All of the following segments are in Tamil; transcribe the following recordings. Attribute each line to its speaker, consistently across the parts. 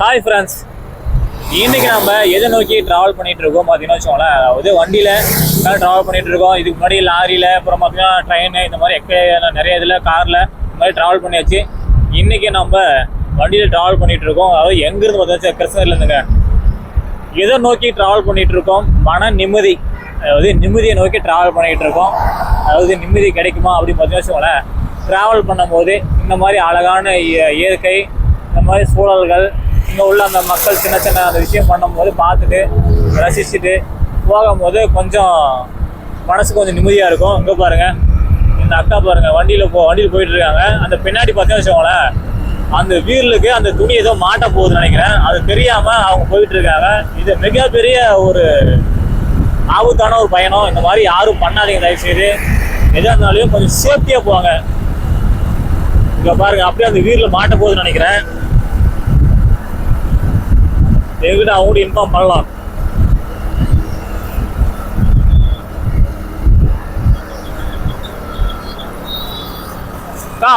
Speaker 1: ஹாய் ஃப்ரெண்ட்ஸ் இன்னைக்கு நம்ம எதை நோக்கி ட்ராவல் பண்ணிட்டு இருக்கோம் பார்த்தீங்கன்னா வச்சுக்கோங்களேன். அதாவது வண்டியில் ட்ராவல் பண்ணிட்டு இருக்கோம். இதுக்கு முன்னாடி லாரியில் அப்புறம் பார்த்தீங்கன்னா ட்ரெயின் இந்த மாதிரி எக்க நிறைய இதில் காரில் இந்த மாதிரி ட்ராவல் பண்ணியாச்சு. இன்னைக்கு நம்ம வண்டியில் ட்ராவல் பண்ணிட்டு இருக்கோம். அதாவது எங்கேருந்து பார்த்தாச்சு? கிருஷ்ணகிரிலேருந்துங்க எதை நோக்கி ட்ராவல் பண்ணிட்டு இருக்கோம்? மன நிம்மதி. அதாவது நிம்மதியை நோக்கி ட்ராவல் பண்ணிட்டு இருக்கோம். அதாவது நிம்மதி கிடைக்குமா அப்படின்னு பார்த்தீங்கன்னா வச்சுக்கோங்களேன். ட்ராவல் பண்ணும்போது இந்த மாதிரி அழகான இய- இயற்கை இந்த மாதிரி சூழல்கள் இங்கே உள்ள அந்த மக்கள் சின்ன சின்ன அந்த விஷயம் பண்ணும்போது பார்த்துட்டு ரசிச்சுட்டு போகும்போது கொஞ்சம் மனசு கொஞ்சம் நிம்மதியாக இருக்கும். இங்கே பாருங்கள் இந்த அக்கா பாருங்கள் வண்டியில் போ வண்டியில் போயிட்டு இருக்காங்க. அந்த பின்னாடி பார்த்தீங்கன்னு வச்சுக்கோங்களேன் அந்த வீரலுக்கு அந்த துணி ஏதோ மாட்ட போகுதுன்னு நினைக்கிறேன். அது தெரியாமல் அவங்க போயிட்டு இருக்காங்க. இது மிகப்பெரிய ஒரு ஆபத்தான ஒரு பயணம். இந்த மாதிரி யாரும் பண்ணாதீங்க தயவுசெய்து. செய்து இருந்தாலும் கொஞ்சம் சேஃப்டியாக போவாங்க இங்கே பாருங்கள் அப்படியே அந்த வீரில் மாட்ட போகுதுன்னு நினைக்கிறேன். எங்கிட்ட அவங்களும் இன்ஃபார்ம் பண்ணலாம் அக்கா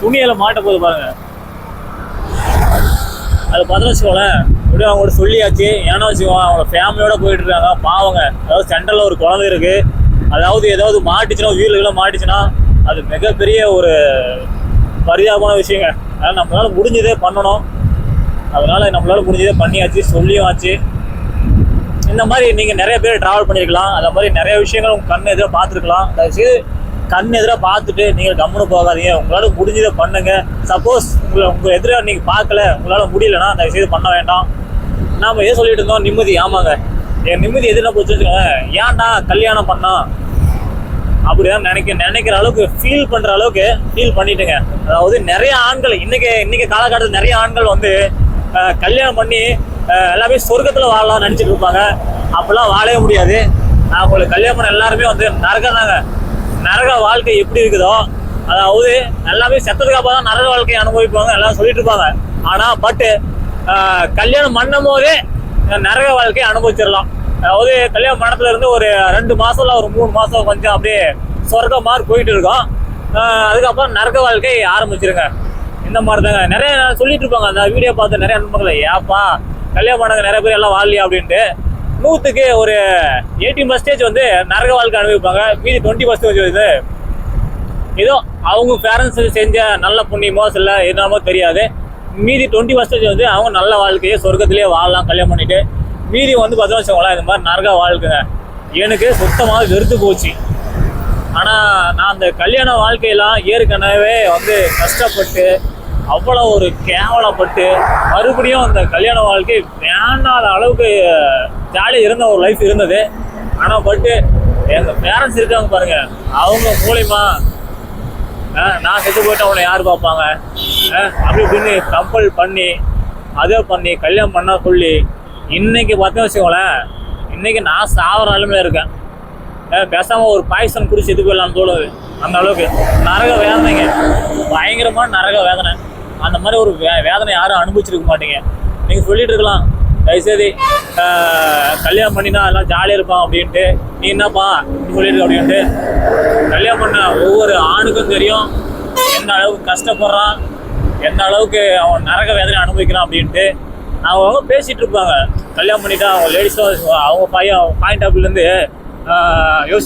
Speaker 1: துணியில மாட்ட போது பாருங்க. அது பார்த்தா வச்சுக்கோங்களேன் எப்படியும் அவங்களோட சொல்லியாச்சு. ஏன்னா வச்சுக்கோங்க அவங்க ஃபேமிலியோட போயிட்டு இருக்காங்க. பாவங்க. அதாவது சென்டரில் ஒரு குழந்தை இருக்கு. அதாவது ஏதாவது மாட்டுச்சுன்னா வீலுக்குள்ள மாட்டுச்சுன்னா அது மிகப்பெரிய ஒரு பரிதாபமான விஷயங்க. அதனால் நம்மளால முடிஞ்சதே பண்ணணும். அதனால் நம்மளால முடிஞ்சதை பண்ணியாச்சு சொல்லியும் ஆச்சு இந்த மாதிரி நீங்கள் நிறைய பேர் ட்ராவல் பண்ணியிருக்கலாம். அந்த மாதிரி நிறைய விஷயங்கள் உங்கள் கண் எதிராக பார்த்துருக்கலாம். தயவுசெய்து கண் எதிராக பார்த்துட்டு நீங்கள் கம்முன்னு போகாதீங்க. உங்களால் முடிஞ்சதை பண்ணுங்கள் சப்போஸ் உங்களை உங்கள் எதிராக நீங்கள் பார்க்கல உங்களால் முடியலன்னா தயவுசெய்து பண்ண வேண்டாம். நாம் எது சொல்லிட்டு இருந்தோம்? நிம்மதி. ஆமாங்க. என் நிம்மதி எதுனா போச்சு வச்சுக்கோங்க ஏன்டா கல்யாணம் பண்ணா? அப்படிதான் நினைக்க நினைக்கிற அளவுக்கு ஃபீல் பண்ணுற அளவுக்கு ஃபீல் பண்ணிட்டுங்க. அதாவது நிறைய ஆண்கள் இன்னைக்கு இன்னைக்கு காலகட்டத்தில் நிறைய ஆண்கள் வந்து கல்யாணம் பண்ணி எல்லாமே சொர்க்கத்தில் வாழலாம் நினச்சிட்டு இருப்பாங்க. அப்போல்லாம் வாழவே முடியாது. உங்களுக்கு கல்யாணம் பண்ண எல்லாருமே வந்து நரகம் தாங்க நரக வாழ்க்கை எப்படி இருக்குதோ அதாவது எல்லாமே செத்ததுக்கு அப்புறம் தான் நரக வாழ்க்கையை அனுபவிப்பாங்க எல்லாம் சொல்லிட்டு இருப்பாங்க. ஆனால் பட்டு கல்யாணம் பண்ணும் போதே நரக வாழ்க்கையை அனுபவிச்சிடலாம். அதாவது கல்யாண மண்டபத்துல இருந்து ஒரு ரெண்டு மாசம் ஒரு மூணு மாசம் கொஞ்சம் அப்படியே சொர்க்க மாதிரி போயிட்டு இருக்கோம். அதுக்கப்புறம் நரக வாழ்க்கை ஆரம்பிச்சிருங்க. இந்த மாதிரி தாங்க நிறைய சொல்லிட்டு இருப்பாங்க. அந்த வீடியோ பார்த்து நிறைய நண்பர்கள் ஏப்பா கல்யாணம் பண்ணாங்க நிறைய பேர் எல்லாம் வாழலையா அப்படின்ட்டு. நூற்றுக்கு ஒரு எயிட்டி பர்சன்டேஜ் வந்து நரக வாழ்க்கை அனுபவிப்பாங்க. மீதி டுவெண்ட்டி பர்சன்டேஜ் வந்து ஏதோ அவங்க பேரண்ட்ஸ் செஞ்ச நல்ல புண்ணியமோ சில என்னமோ தெரியாது. மீதி டுவெண்ட்டி பர்சன்டேஜ் வந்து அவங்க நல்ல வாழ்க்கையை சொர்க்கத்திலே வாழலாம் கல்யாணம் பண்ணிட்டு. மீதி வந்து பார்த்தோம்னு வச்சுக்கோங்களேன் இந்த மாதிரி நரக வாழ்க்கைங்க. எனக்கு சுத்தமாக வெறுத்து போச்சு. ஆனால் நான் அந்த கல்யாண வாழ்க்கையெல்லாம் ஏற்கனவே வந்து கஷ்டப்பட்டு அவ்வளோ ஒரு கேவலப்பட்டு மறுபடியும் அந்த கல்யாண வாழ்க்கை வேண்டாத அளவுக்கு ஜாலியாக இருந்த ஒரு லைஃப் இருந்தது. ஆனால் பட்டு எங்கள் பேரண்ட்ஸ் இருக்காங்க பாருங்க. அவங்க மூலியமா நான் செத்து போயிட்டு அவனை யார் பார்ப்பாங்க? அப்படி இப்படின்னு கம்பல் பண்ணி அதை பண்ணி கல்யாணம் பண்ண சொல்லி இன்னைக்கு பார்த்தா வச்சுக்கோங்களேன் இன்னைக்கு நான் சாவர நிலைமையில இருக்கேன். பேசாமல் ஒரு பாய்சன் குடிச்சு இது போயிடலாம்னு தோணுது. அந்த அளவுக்கு நரக வேதனைங்க. பயங்கரமான நரக வேதனை. அந்த மாதிரி ஒரு வே வேதனை யாரும் அனுபவிச்சிருக்க மாட்டீங்க. நீங்கள் சொல்லிட்டு இருக்கலாம். தயவுசெய்து கல்யாணம் பண்ணினா எல்லாம் ஜாலியாக இருப்பான் அப்படின்ட்டு. நீ என்னப்பா இப்படி சொல்லிட்டு அப்படின்ட்டு. கல்யாணம் பண்ண ஒவ்வொரு ஆணுக்கும் தெரியும். எந்த அளவுக்கு கஷ்டப்படுறான். எந்த அளவுக்கு அவன் நரக வேதனை அனுபவிக்கிறான் அப்படின்ட்டு. அவங்க அவங்க பேசிகிட்டு இருப்பாங்க. கல்யாணம் பண்ணிட்டா அவங்க லேடிஸும் அவங்க பையன் பாயிண்ட் ஆஃப் இருந்து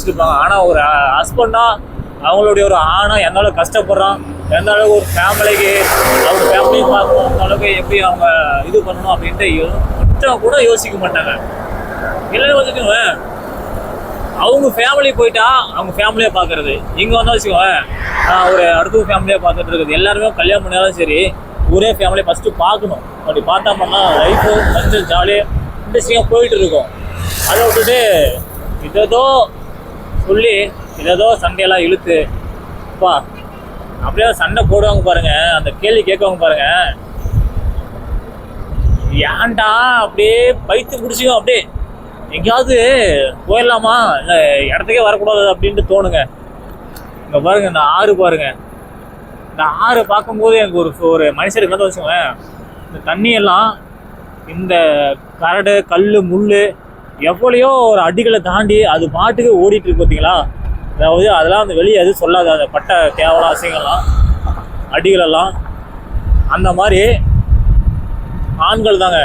Speaker 1: இருப்பாங்க. ஆனால் ஒரு ஹஸ்பண்டாக அவங்களுடைய ஒரு ஆணாக எந்த அளவுக்கு கஷ்டப்படுறான் எந்த அளவுக்கு ஒரு ஃபேமிலிக்கு அவங்க ஃபேமிலியும் பார்க்கணும் அந்த அளவுக்கு எப்படி அவங்க இது பண்ணணும் அப்படின்ட்டு கொஞ்சம் கூட யோசிக்க மாட்டாங்க. இல்லைன்னு வச்சுக்கோங்க அவங்க ஃபேமிலி போயிட்டா அவங்க ஃபேமிலியை பார்க்கறது. இங்கே வந்தால் வச்சுக்கோங்க நான் ஒரு அடுத்த ஃபேமிலியாக பார்த்துட்டு இருக்குது. எல்லாருமே கல்யாணம் பண்ணாலும் சரி ஒரே ஃபேமிலியை ஃபஸ்ட்டு பார்க்கணும். அப்படி பார்த்தா பண்ணால் லைஃபு கொஞ்சம் ஜாலியாக இன்ட்ரெஸ்டிங்காக போயிட்டு இருக்கும். அதை விட்டுட்டு இதோ சொல்லி இதோ சண்டையெல்லாம் இழுத்து அப்பா அப்படியே சண்டை போடுவாங்க பாருங்க அந்த கேள்வி கேட்கவங்க பாருங்க. ஏன்டா அப்படியே பைத்து பிடிச்சிக்கும் அப்படியே எங்கேயாவது போயிடலாமா? இல்லை இடத்துக்கே வரக்கூடாது அப்படின்ட்டு தோணுங்க. இங்கே பாருங்க இந்த ஆறு பாருங்க. இந்த ஆறு பார்க்கும்போது எனக்கு ஒரு ஒரு மனுஷருக்கு என்ன வச்சுக்கோங்களேன். இந்த தண்ணியெல்லாம் இந்த கரடு கல் முள் எவ்வளையோ ஒரு அடிகளை தாண்டி அது பாட்டுக்கு ஓடிட்டு இருக்கு பார்த்தீங்களா அதாவது அதெல்லாம் அந்த வெளியே எதுவும் சொல்லாது அந்த பட்ட கேவல அசிங்கம்லாம் அடிகளெல்லாம் அந்த மாதிரி ஆண்கள் தாங்க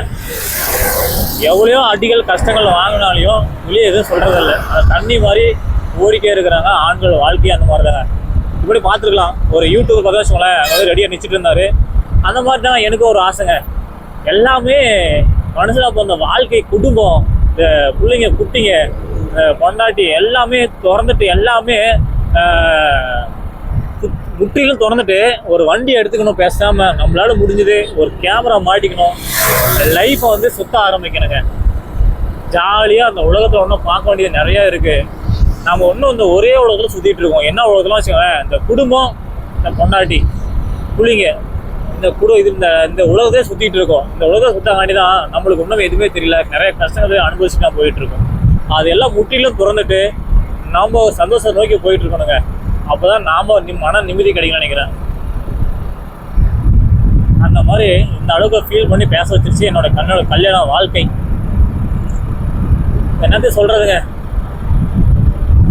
Speaker 1: எவ்வளையோ அடிகள் கஷ்டங்கள் வாங்கினாலையும் வெளியே எதுவும் சொல்கிறதில்ல அது தண்ணி மாதிரி ஓடிட்டே இருக்கிறாங்க ஆண்கள் வாழ்க்கை அந்த மாதிரி தாங்க இப்படி பார்த்துருக்கலாம். ஒரு யூடியூப் பார்த்தா வச்சுக்கோங்களேன் அதாவது ரெடியாக நிச்சுட்டு இருந்தார். அந்த மாதிரி தான் எனக்கு ஒரு ஆசைங்க. எல்லாமே மனசில் அப்போ அந்த வாழ்க்கை குடும்பம். இந்த பிள்ளைங்க குட்டிங்க பொண்டாட்டி எல்லாமே திறந்துட்டு எல்லாமே முற்றிலும் திறந்துட்டு ஒரு வண்டி எடுத்துக்கணும் பேசாமல் நம்மளால முடிஞ்சது ஒரு கேமரா மாட்டிக்கணும். லைஃப்பை வந்து சுத்த ஆரம்பிக்கணுங்க. ஜாலியாக அந்த உலகத்தில் ஒன்றும் பார்க்க வேண்டியது நிறையா இருக்குது நம்ம ஒன்றும் இந்த ஒரே உலகத்தில் சுற்றிட்டு இருக்கோம். என்ன உலகத்துலாம் வச்சுக்கோங்களேன் இந்த குடும்பம் இந்த பொண்டாட்டி புளிங்க இந்த குடு இது இந்த இந்த உலகத்தையே சுற்றிட்டு இருக்கோம். இந்த உலகத்தை சுத்தாங்காண்டி தான் நம்மளுக்கு ஒன்றும் எதுவுமே தெரியல. நிறைய கஷ்டங்களை அனுபவிச்சு தான் போயிட்டு இருக்கோம். அதெல்லாம் முற்றிலும் திறந்துட்டு நாம ஒரு நோக்கி போயிட்டு இருக்கணுங்க அப்பதான் நாம மன நிம்மதி கிடைக்கும்னு நினைக்கிறேன். அந்த மாதிரி இந்த அளவுக்கு ஃபீல் பண்ணி பேச வச்சிருச்சு என்னோட கண்ணோட கல்யாணம் வாழ்க்கை. என்னத்தையும் சொல்கிறதுங்க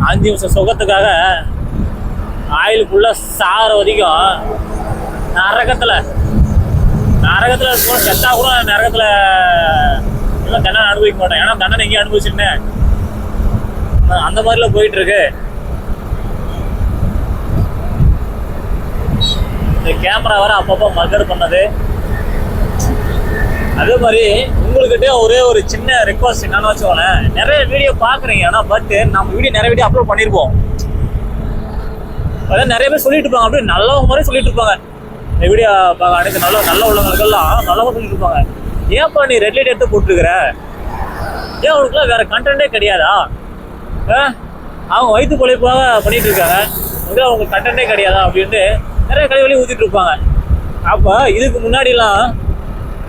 Speaker 1: அஞ்சு நிமிஷம் சுகத்துக்காக ஆயில் ஃபுல்லாக சாகிற வரைக்கும் நரகத்தில் நரகத்தில் இருக்கும் செத்தா கூட நரகத்தில் இன்னும் தண்டனை அனுபவிக்க மாட்டேன். ஏன்னா தண்டனை எங்கேயும் அனுபவிச்சிருந்தேன். அந்த மாதிரிலாம் போயிட்டு இருக்கு இந்த கேமரா வர அப்பப்போ மக்கர் பண்ணது. அதே மாதிரி உங்கள்கிட்ட ஒரே ஒரு சின்ன ரெக்வஸ்ட் என்னன்னு வச்சுக்கோங்களேன். நிறைய வீடியோ பார்க்குறீங்க. ஆனால் பட் நம்ம வீடியோ நிறைய வீடியோ அப்லோட் பண்ணியிருப்போம் அதான் நிறைய பேர் சொல்லிட்டு இருப்பாங்க. அப்படியே நல்லவங்க மாதிரி சொல்லிட்டு இருப்பாங்க. இந்த வீடியோ பார்க்க அனைத்து நல்ல நல்ல உள்ளவங்களுக்கெல்லாம் நல்லவங்க சொல்லிட்டு இருப்பாங்க. ஏன்ப்பா நீ ரெட் லைட் எடுத்து போட்டுருக்குற? ஏன் அவனுக்குலாம் வேற கண்டென்ட்டே கிடையாதா? அவங்க வயிற்று பிழைப்பாக பண்ணிட்டு இருக்காங்க. வந்து அவங்க கண்டென்ட்டே கிடையாதா அப்படின்ட்டு நிறைய கழிவழி ஊற்றிட்டு இருப்பாங்க. அப்போ இதுக்கு முன்னாடிலாம்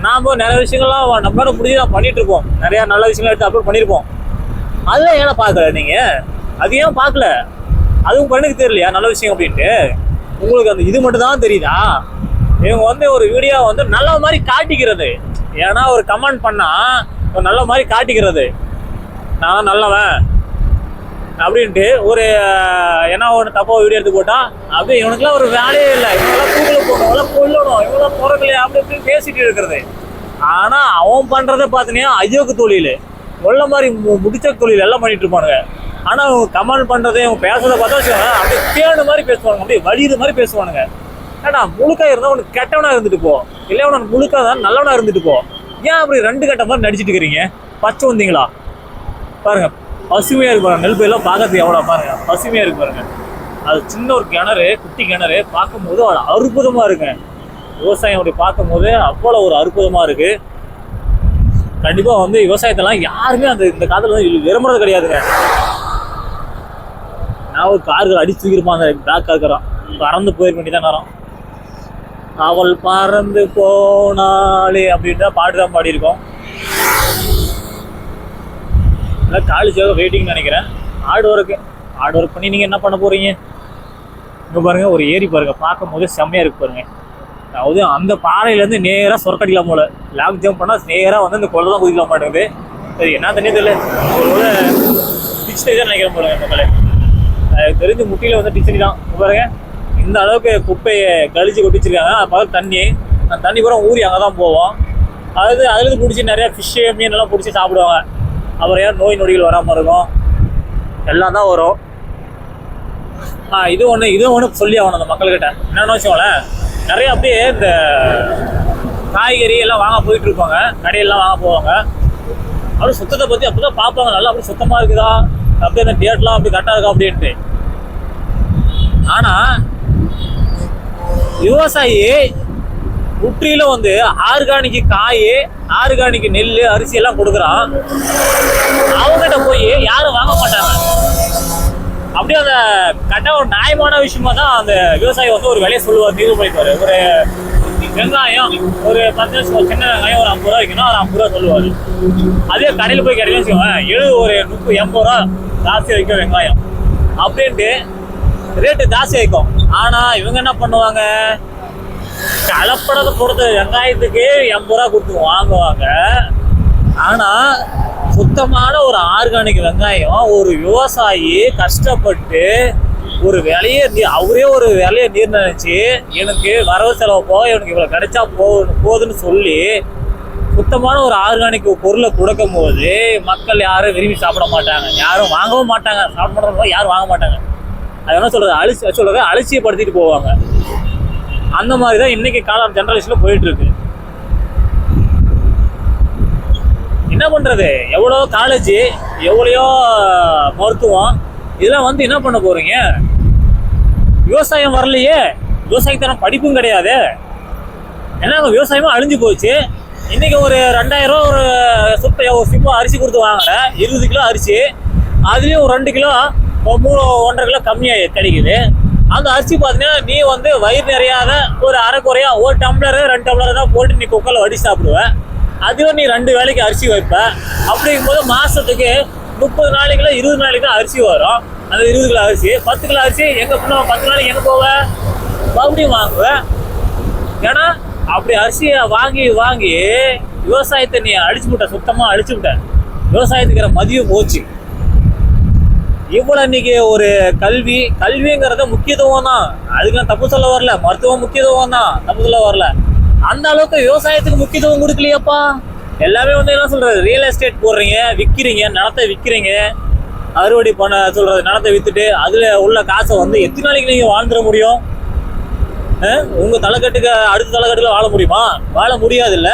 Speaker 1: நாம் நிறைய விஷயங்கள்லாம் நம்மளால முடிஞ்சு தான் பண்ணிட்டு இருப்போம். நிறையா நல்ல விஷயங்கள் எடுத்து அப்லோட் பண்ணியிருப்போம் அதெல்லாம் ஏன் பார்க்கல நீங்கள் அது ஏன் பார்க்கல? அதுவும் பண்ணுக்கு தெரியலையா? நல்ல விஷயம் அப்படின்ட்டு. உங்களுக்கு அந்த இது மட்டும் தான் தெரியுதா? இவங்க வந்து ஒரு வீடியோ வந்து நல்ல மாதிரி காட்டிக்கிறது. ஏன்னா ஒரு கமெண்ட் பண்ணால் ஒரு நல்ல மாதிரி காட்டிக்கிறது. நான் நல்லவன். அப்படின்ட்டு ஒரு ஏன்னா என்ன ஒன்று தப்பாக வீடியோ எடுத்து போட்டான் அப்படியே இவனுக்குலாம் ஒரு வேலையே இல்லை. இவங்களாம் தூக்கில் போடணும் இவங்களாம் கொல்லணும் இவங்களாம் பிறக்கலையா அப்படி இப்படின்னு பேசிட்டு இருக்கிறது. ஆனால் அவன் பண்ணுறத பார்த்தீங்கன்னா அஜோக்கு தொழில். உள்ள மாதிரி மு- முடிச்ச தொழில் எல்லாம் பண்ணிட்டு இருப்பானுங்க. ஆனால் அவங்க கமெண்ட் பண்ணுறதே அவங்க பேசுறத பார்த்தா வச்சுக்கோங்க அப்படியே தேடு மாதிரி பேசுவாங்க அப்படியே வலியுது மாதிரி பேசுவானுங்க. ஏடா முழுக்கா இருந்தால் உனக்கு கெட்டவனாக இருந்துட்டு போ. இல்லை உனக்கு முழுக்கா தான் நல்லவனாக இருந்துட்டு போ. ஏன் அப்படி ரெண்டு கட்ட மாதிரி நடிச்சிட்டு இருக்கிறீங்க? பச்சை வந்தீங்களா பாருங்கள் பசுமையாக இருக்கு பாருங்க. நெல் பயிரெல்லாம் பார்க்கறதுக்கு எவ்வளோ பாருங்க. பசுமையாக இருக்கு பாருங்க. அது சின்ன ஒரு கிணறு குட்டி கிணறு பார்க்கும்போது அவ்வளோ அற்புதமாக இருக்குங்க விவசாயம் அப்படி பார்க்கும்போது அவ்வளோ ஒரு அற்புதமாக இருக்கு. கண்டிப்பாக வந்து விவசாயத்தெல்லாம் யாருமே அந்த இந்த காலத்தில் வந்து விரும்புறது கிடையாதுங்க. நான் ஒரு கார்கள் அடிச்சு தூக்கிருப்பான் அந்த பிளாக் இருக்கிறான் பறந்து போயிருக்க வேண்டியதான் நேரம். அவள் பறந்து போனாலே அப்படின்ற பாட்டு தான் பாடியிருக்கோம். இல்லை காலேஜாக வெயிட்டிங் நினைக்கிறேன். ஹார்ட் ஒர்க்கு ஹார்ட் ஒர்க் பண்ணி நீங்கள் என்ன பண்ண போகிறீங்க இங்கே பாருங்கள் ஒரு ஏரி பாருங்கள் பார்க்கும் போது செம்மையாக இருக்கு பாருங்கள் அதாவது அந்த பாறையிலேருந்து நேராக சொரக்கடிக்கலாம் போல. லாங் ஜம்ப் பண்ணால் நேராக வந்து அந்த குளம் தான் குதிக்கலாம் மாட்டேங்குது சரி என்ன தண்ணி தெரியல. ஒரு டிச் தான் நினைக்கிறேன் பாருங்க மக்களே. எனக்கு தெரிஞ்சு முட்டியில் வந்து டிச்சடி தான் பாருங்க. இந்த அளவுக்கு குப்பையை கழிச்சு கொட்டிச்சிருக்காங்க. அது பார்த்து தண்ணி. அந்த தண்ணி பூரா ஊறி அங்கே தான் போவோம். அதாவது அதுலேருந்து பிடிச்சி நிறையா ஃபிஷ்ஷு மீன் எல்லாம் பிடிச்சி சாப்பிடுவாங்க. அப்புறம் நோய் நொடிகள் வராமல் இருக்கும்? எல்லாம் தான் வரும். ஆ இது ஒன்று இது ஒன்று சொல்லி ஆகணும் அந்த மக்கள்கிட்ட. என்னென்னு வச்சுக்கோங்களேன் நிறைய அப்படியே இந்த காய்கறி எல்லாம் வாங்க போயிட்டு இருப்பாங்க. கடையெல்லாம் வாங்க போவாங்க. அப்படியே சுத்தத்தை பற்றி அப்படி தான் பார்ப்பாங்க. நல்லா அப்படியே சுத்தமாக இருக்குதா? அப்படியே அந்த டேட்லாம் அப்படி கரெக்டாக இருக்கா அப்படின்ட்டு. ஆனால் விவசாயி முற்றிலும் வந்து ஆர்கானிக் காய் ஆர்கானிக் நெல் அரிசி எல்லாம் கொடுக்குறான். அவங்ககிட்ட போய் யாரும் வாங்க மாட்டாங்க. அப்படியே அந்த கரெக்டாக ஒரு நியாயமான விஷயமா தான் அந்த விவசாயி வந்து ஒரு விலையை சொல்லுவார் தீர்வு பண்ணிப்பாரு. ஒரு வெங்காயம் ஒரு பத்து நிமிஷம் சின்ன வெங்காயம் ஒரு ஐம்பது ரூபா வைக்கணும் ஒரு ஐம்பது ரூபா சொல்லுவார். அதே கடையில் போய் கிடையாது வச்சுக்கோங்க எழுபது ஒரு முப்பது எண்பது ரூபா ஜாஸ்தி வைக்கும் வெங்காயம். அப்படின்ட்டு ரேட்டு ஜாஸ்தி வைக்கும் ஆனால் இவங்க என்ன பண்ணுவாங்க? கலப்படத்தை பொறுத்த வெங்காயத்துக்கு எண்பது ரூபா கொடுத்து வாங்குவாங்க. ஆனால் சுத்தமான ஒரு ஆர்கானிக் வெங்காயம் ஒரு விவசாயி கஷ்டப்பட்டு ஒரு விலையை நீ- அவரே ஒரு விலையை நீர் நினைச்சி எனக்கு வரவு செலவு போக எனக்கு இவ்வளோ கிடைச்சா போ போகுதுன்னு சொல்லி சுத்தமான ஒரு ஆர்கானிக் பொருளை கொடுக்கும் போது மக்கள் யாரும் விரும்பி சாப்பிட மாட்டாங்க. யாரும் வாங்கவும் மாட்டாங்க. சாப்பிட்றவங்க யாரும் வாங்க மாட்டாங்க. அது என்ன சொல்கிறது அழிச்சு சொல்கிறது அலட்சியப்படுத்திட்டு போவாங்க. அந்த மாதிரி தான் இன்னைக்கு காலம் ஜென்ரேஷன்ல போயிட்டுருக்கு. என்ன பண்றது? எவ்வளோ காலேஜ் எவ்வளையோ மருத்துவம் இதெல்லாம் வந்து என்ன பண்ண போகிறீங்க விவசாயம் வரலையே. விவசாயத்தான படிப்பும் கிடையாது. ஏன்னா விவசாயமும் அழிஞ்சு போச்சு. இன்றைக்கி ஒரு ரெண்டாயிரம் ரூபா ஒரு சுப்ப ஒரு சிப்பம் அரிசி கொடுத்து வாங்குறேன் இருபது கிலோ அரிசி. அதுலேயும் ஒரு ரெண்டு கிலோ மூணு ஒன்றரை கிலோ கம்மியாக கிடைக்குது. அந்த அரிசி பார்த்தீங்கன்னா நீ வந்து வயிறு நிறையாத ஒரு அரை ஒரு டம்ளர் ரெண்டு டம்ளர் தான் போட்டு நீ குக்கரில் வடி சாப்பிடுவேன் அதுவும் நீ ரெண்டு வேளைக்கு அரிசி வைப்ப. அப்படிங்கும் போது மாதத்துக்கு முப்பது நாளைக்குள்ள இருபது நாளைக்கு தான் அரிசி வரும். அந்த இருபது கிலோ அரிசி. பத்து கிலோ அரிசி எங்கே போன பத்து நாளைக்கு எங்கே போவ? மறுபடியும் வாங்குவேன் ஏன்னா அப்படி அரிசியை வாங்கி வாங்கி விவசாயத்தை நீ அழிச்சு விட்ட சுத்தமாக அழிச்சு விட்ட. விவசாயத்துக்கிற மதியம் போச்சு. இவ்வளோ இன்னைக்கு ஒரு கல்வி கல்விங்கிறத முக்கியத்துவம் தான் அதுக்கு நான் தப்பு சொல்ல வரல. மருத்துவம் முக்கியத்துவம் தான் தப்பு சொல்ல வரல. அந்த அளவுக்கு விவசாயத்துக்கு முக்கியத்துவம் கொடுக்கலையாப்பா. எல்லாமே வந்து என்ன சொல்றது? ரியல் எஸ்டேட் போடுறீங்க விற்கிறீங்க நிலத்தை விற்கிறீங்க அறுவடை பண்ண சொல்றது நிலத்தை வித்துட்டு அதுல உள்ள காசை வந்து எத்தனை நாளைக்கு நீங்க வாழ்ந்துட முடியும்? அஹ்? உங்க தலைக்கட்டுக்கு அடுத்த தலைக்கட்டுல வாழ முடியுமா? வாழ முடியாது இல்ல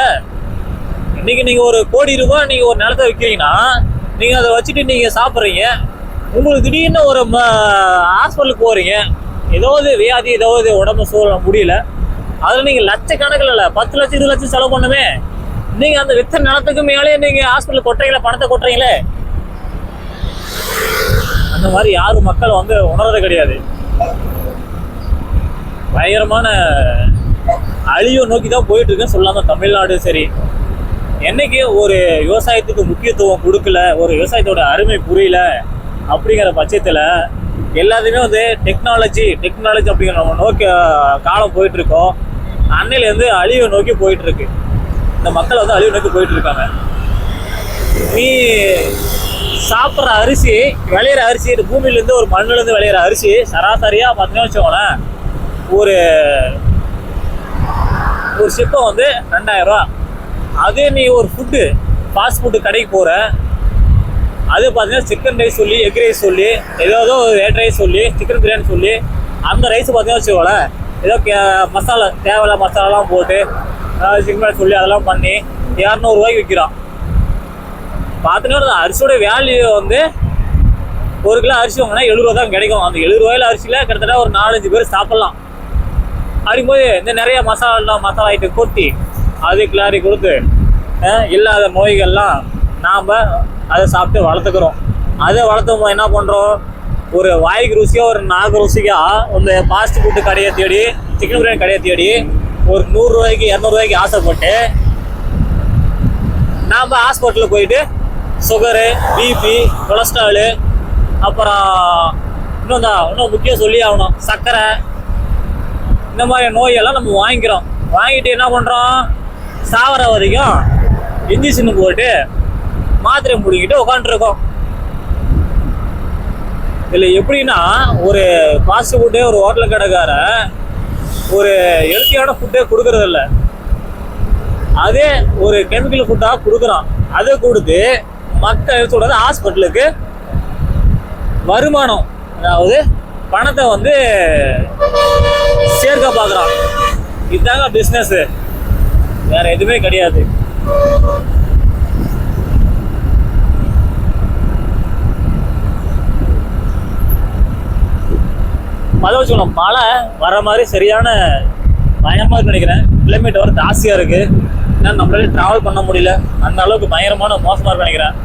Speaker 1: இன்னைக்கு நீங்க ஒரு கோடி ரூபாய் நீங்க ஒரு நிலத்தை விற்கிறீங்கன்னா நீங்க அதை வச்சுட்டு நீங்க சாப்பிட்றீங்க. உங்களுக்கு திடீர்னு ஒரு ஹாஸ்பிட்டலுக்கு போகிறீங்க ஏதாவது வியாதி ஏதாவது உடம்பு சூழல முடியல. அதில் நீங்கள் லட்சக்கணக்கில் இல்லை பத்து லட்சம் இருபது லட்சம் செலவு பண்ணுமே. நீங்கள் அந்த வித்த நிலத்துக்கு மேலே நீங்கள் ஹாஸ்பிட்டல் கொட்டுறீங்களே பணத்தை கொட்டுறீங்களே? அந்த மாதிரி யாரும் மக்கள் வந்து உணர்றது கிடையாது. பயங்கரமான அழிவை நோக்கி தான் போயிட்டு இருக்குன்னு சொல்லாமல் தமிழ்நாடு சரி. என்னைக்கு ஒரு விவசாயத்துக்கு முக்கியத்துவம் கொடுக்கல ஒரு விவசாயத்தோட அருமை புரியல அப்படிங்கிற பட்சத்தில் எல்லாத்தையுமே வந்து டெக்னாலஜி டெக்னாலஜி அப்படிங்கிற நம்ம நோக்கி காலம் போயிட்டுருக்கோம். அன்னையிலேருந்து அழிவை நோக்கி போயிட்டுருக்கு. இந்த மக்கள் வந்து அழிவை நோக்கி போயிட்டுருக்காங்க. நீ சாப்பிட்ற அரிசி விளையிற அரிசி இந்த பூமியிலேருந்து ஒரு மண்ணுலேருந்து விளையிற அரிசி சராசரியாக பார்த்தீங்கன்னா வச்சுக்கோங்களேன் ஒரு ஒரு சிப்பம் வந்து ரெண்டாயிரம் ரூபா. அதே நீ ஒரு ஃபுட்டு ஃபாஸ்ட் ஃபுட்டு கடைக்கு போகிற அது பார்த்தீங்கன்னா சிக்கன் ரைஸ் சொல்லி எக் ரைஸ் சொல்லி ஏதோ ஏதோ ரைஸ் சொல்லி சிக்கன் பிரியாணி சொல்லி அந்த ரைஸ் பார்த்தீங்கன்னா வச்சுக்கோங்களேன் ஏதோ கே மசாலா தேவையில்ல மசாலாலாம் போட்டு சிக்கன் பிரியாணி சொல்லி அதெல்லாம் பண்ணி இரநூறுவாய்க்கு விற்கிறான் பார்த்தீங்கன்னா அரிசியோட வேல்யூ வந்து ஒரு கிலோ அரிசி வாங்கினா எழுபது ரூபா தான் கிடைக்கும். அந்த எழுபது ரூபாயில அரிசியில் கிட்டத்தட்ட ஒரு நாலஞ்சு பேர் சாப்பிட்லாம். அப்படிங்கும்போது இந்த நிறைய மசாலா மசாலா ஐட்டம் கொட்டி அது கிளாரி கொடுத்து இல்லாத நோய்கள்லாம் நாம் அதை சாப்பிட்டு வளர்த்துக்கிறோம். அதை வளர்த்தும் போது என்ன பண்ணுறோம் ஒரு வாய்க்கு ருசியாக ஒரு நாக்கு ருசியாக இந்த ஃபாஸ்ட் ஃபுட்டு கடையை தேடி சிக்கன் பிரியாணி கடையை தேடி ஒரு நூறுரூவாய்க்கு இரநூறுவாய்க்கு ஆசைப்பட்டு நாம் ஹாஸ்பிட்டலுக்கு போயிட்டு சுகரு பிபி கொலஸ்ட்ராலு அப்புறம் இன்னும் தான் இன்னும் முக்கியம் சொல்லி ஆகணும். சர்க்கரை இந்த மாதிரி நோயெல்லாம் நம்ம வாங்கிக்கிறோம். வாங்கிட்டு என்ன பண்ணுறோம் சாவர வரைக்கும் இன்ஜெக்ஷன் போட்டு மாத்திரை முடிக்கிட்டு உட்காந்துருக்கோம் இதில் எப்படின்னா ஒரு ஃபாஸ்ட் ஃபுட்டே ஒரு ஹோட்டல் கடைக்கார ஒரு ஹெல்த்தியான ஃபுட்டே கொடுக்கறதில்ல. அதே ஒரு கெமிக்கல் ஃபுட்டாக கொடுக்குறான். அதை கொடுத்து மக்கள் சொல்கிறது ஹாஸ்பிட்டலுக்கு வருமானம் அதாவது பணத்தை வந்து சேர்க்க பார்க்குறான். இதுதாங்க பிஸ்னஸ்ஸு வேறு எதுவுமே கிடையாது. அதை வச்சுக்கணும். மழை வர மாதிரி சரியான பயமாக இருக்குன்னு நினைக்கிறேன். கிலோமீட்டர் வர ஜாஸ்தியாக இருக்குது ஏன்னா நம்மளால ட்ராவல் பண்ண முடியல. அந்த அளவுக்கு பயங்கரமான மோசமாக இருக்குன்னு நினைக்கிறேன்.